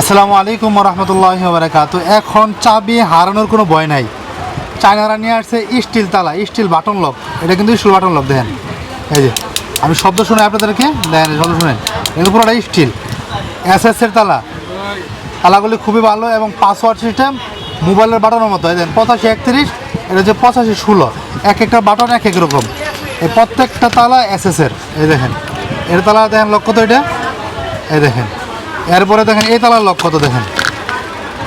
আসসালামু আলাইকুম রহমতুল্লাহ বারাকাত। এখন চাবি হারানোর কোনো ভয় নাই। চায়নারা নিয়ে আসছে স্টিল তালা, স্টিল বাটন লক। এটা কিন্তু স্টিল বাটন লক, দেখেন। এই যে, আমি শব্দ শুনে আপনাদেরকে, দেখেন, শব্দ শুনেন। কিন্তু পুরোটা স্টিল। এস এর তালা। তালাগুলি খুবই ভালো এবং পাসওয়ার্ড সিস্টেম মোবাইলের বাটনের মতো। এই দেখেন, পঁচাশি একত্রিশ, এটা হচ্ছে পঁচাশি ষোলো। এক একটা বাটন এক এক রকম। এই প্রত্যেকটা তালা এস এর। এই দেখেন, এর তালা দেখেন, লক কত এটা? এই দেখেন। এরপরে দেখেন, এই তালার লক কত দেখেন?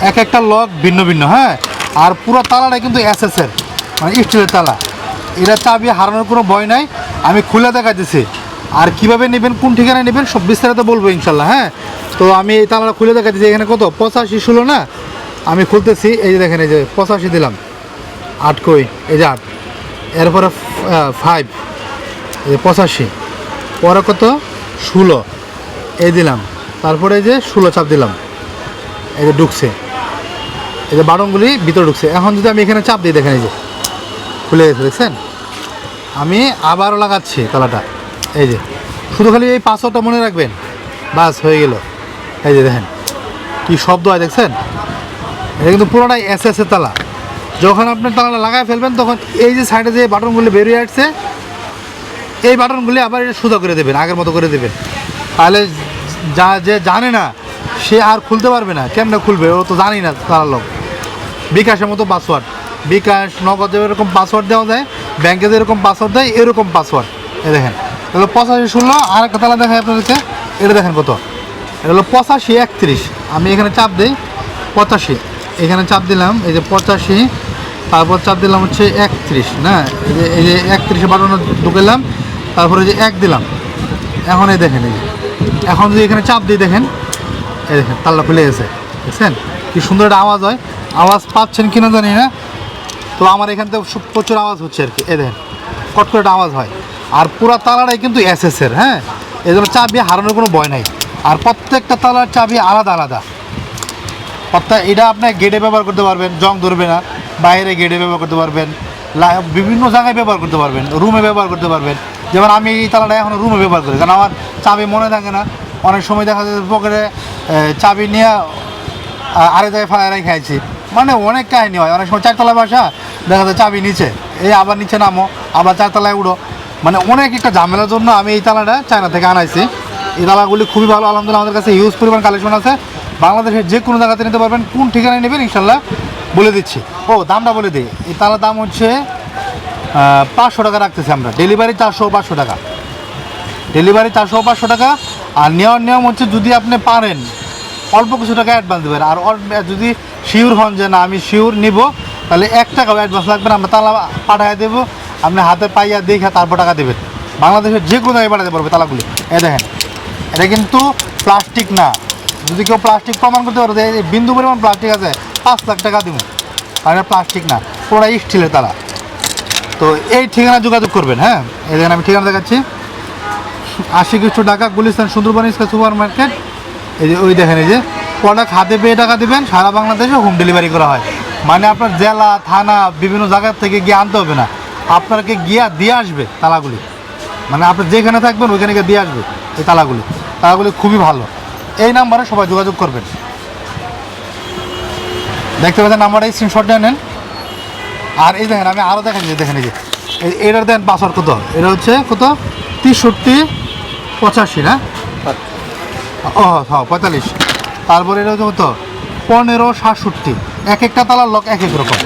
এক একটা লক ভিন্ন ভিন্ন হ্যাঁ? আর পুরো তালাটা কিন্তু এস এর মানে স্টিলের তালা। এটা চাবি হারানোর কোনো ভয় নাই। আমি খুলে দেখা দিছি আর কীভাবে নেবেন, কোন ঠিকানায় নেবেন, সব বিস্তারিত বলব ইনশাল্লাহ হ্যাঁ? তো আমি এই তালাটা খুলে দেখা দিচ্ছি এখানে কত? পঁচাশি ষোলো, না? আমি খুলতেছি, এই যে দেখেন, এই যে পঁচাশি দিলাম। আট কই? এই যে আট। এরপরে ফাইভ এই পঁচাশি। পরে কত? ষোলো। এই দিলাম। তারপরে যে ষোলো চাপ দিলাম। এই যে ঢুকছে। এই যে বাটনগুলি ভিতরে ঢুকছে। এখন যদি আমি এখানে চাপ দিই, দেখেন এই যে, খুলে গেছে, দেখছেন? আমি আবারও লাগাচ্ছি তালাটা। এই যে, শুধু খালি এই পাসওয়ার্ডটা মনে রাখবেন। বাস, হয়ে গেল। এই যে দেখেন, কি শব্দ হয়, দেখছেন? এটা কিন্তু পুরোটাই এস এস তালা। যখন আপনি তালাটা লাগায় ফেলবেন, তখন এই যে সাইডে যে বাটনগুলি বেরিয়ে আসছে, এই বাটনগুলি আবার এটা সোজা করে দেবেন, আগের মতো করে দেবেন। তাহলে যা যে জানে না, সে আর খুলতে পারবে না। কেমনে খুলবে? ও তো জানি না তার লোক। বিকাশের মতো পাসওয়ার্ড বিকাশ, নগদ এরকম পাসওয়ার্ড দেওয়া যায় ব্যাংকে যেরকম পাসওয়ার্ড দেয়, এরকম পাসওয়ার্ড এ দেখেন এগুলো পঁচাশি ষোলো, আর একটা তালা দেখায় আপনাদেরকে। এটা দেখেন কত। এটা হলো পঁচাশি একত্রিশ। আমি এখানে চাপ দিই, পঁচাশি। এখানে চাপ দিলাম, এই যে পঁচাশি, তারপর চাপ দিলাম হচ্ছে একত্রিশ, না? এই যে একত্রিশে বাটনে ঢুকেলাম তারপরে যে এক দিলাম। এখন এই দেখেন এই যে। এখন যদি এখানে চাপ দিয়ে দেখেন, এই দেখেন তাল্লা খুলে গেছে, দেখছেন? কি সুন্দর একটা আওয়াজ হয়। আওয়াজ পাচ্ছেন কিনা জানি না, তো আমার এখান থেকে প্রচুর আওয়াজ হচ্ছে আর কি। এই দেখেন, কট করে একটা আওয়াজ হয়। আর পুরো তালাটাই কিন্তু এস এর হ্যাঁ? এই জন্য চাবি হারানোর কোনো ভয় নাই। আর প্রত্যেকটা তালার চাবি আলাদা আলাদা। অর্থাৎ এটা আপনি গেটে ব্যবহার করতে পারবেন জং ধরবে না। বাইরে গেটে ব্যবহার করতে পারবেন বিভিন্ন জায়গায় ব্যবহার করতে পারবেন রুমে ব্যবহার করতে পারবেন। যেমন আমি এই তালাটা এখন রুমে ব্যবহার করি। কারণ আমার চাবি মনে থাকে না। অনেক সময় দেখা যায় পকেটে চাবি নিয়ে, আ- আরেক জায়গায় ফালাই খাইছি মানে অনেক কাহিনী হয়। অনেক সময় চারতলায় বাসা, দেখা যায় চাবি নিচে। এই আবার নিচে নামো, আবার চারতলায় উড়ো। মানে অনেক একটা ঝামেলার জন্য আমি এই তালাটা চায়না থেকে আনাইছি। এই তালাগুলি খুবই ভালো, আলহামদুলিল্লাহ আমাদের কাছে হিউজ পরিমাণ কালেকশন আছে। বাংলাদেশের যে কোনো জায়গাতে নিতে পারবেন। কোন ঠিকানায় নেবেন, ইনশাল্লাহ বলে দিচ্ছি। ও, দামটা বলে দিই। এই তালার দাম হচ্ছে পাঁচশো টাকা রাখতেছি আমরা। ডেলিভারি চারশো পাঁচশো টাকা। ডেলিভারি চারশো পাঁচশো টাকা। আর নেওয়ার নিয়ম হচ্ছে যদি আপনি পারেন, অল্প কিছু টাকা অ্যাডভান্স দেবেন। আর যদি শিওর হন যে না, আমি শিওর নিব, তাহলে এক টাকাও অ্যাডভান্স লাগবে না। আমরা তালা পাঠায় দেবো। আপনি হাতে পাইয়া দেখে তারপর টাকা দেবেন। বাংলাদেশের যে কোনো জায়গায় পাঠাতে পারবে তালাগুলি। এ দেখেন, এটা কিন্তু প্লাস্টিক না। যদি কেউ প্লাস্টিক প্রমাণ করতে পারে বিন্দু পরিমাণ প্লাস্টিক আছে, পাঁচ লাখ টাকা দিব আর এটা প্লাস্টিক না, পুরোটা স্টিলের তালা। তো এই ঠিকানা যোগাযোগ করবেন হ্যাঁ? এই আমি ঠিকানা দেখাচ্ছি। আশি কিছু টাকা গুলিস্তান, সুন্দরবন, ইস্কা সুপার মার্কেট এই যে, ওই দেখেন, এই যে প্রোডাক্ট হাতে পেয়ে টাকা দেবেন, সারা বাংলাদেশে হোম ডেলিভারি করা হয়। মানে আপনার জেলা, থানা, বিভিন্ন জায়গার থেকে গিয়ে আনতে হবে না। আপনাকে গিয়ে দিয়ে আসবে তালাগুলি। মানে আপনি যেখানে থাকবেন, ওইখানে গিয়ে দিয়ে আসবে এই তালাগুলি। তালাগুলি খুবই ভালো। এই নাম্বারে সবাই যোগাযোগ করবেন। দেখতে পাচ্ছেন, নাম্বারটা স্ক্রিনশট নিয়ে নেন। আর এই দেখেন, আমি আরও দেখেন দেখেন যে। এটার দেন বাসর কত? এটা হচ্ছে কত? তেষট্টি পঁচাশি, না? ও হ্যাঁ পঁয়তাল্লিশ। তারপরে এটা হচ্ছে কত? পনেরো সাতষট্টি। এক একটা তালার লক এক এক রকম।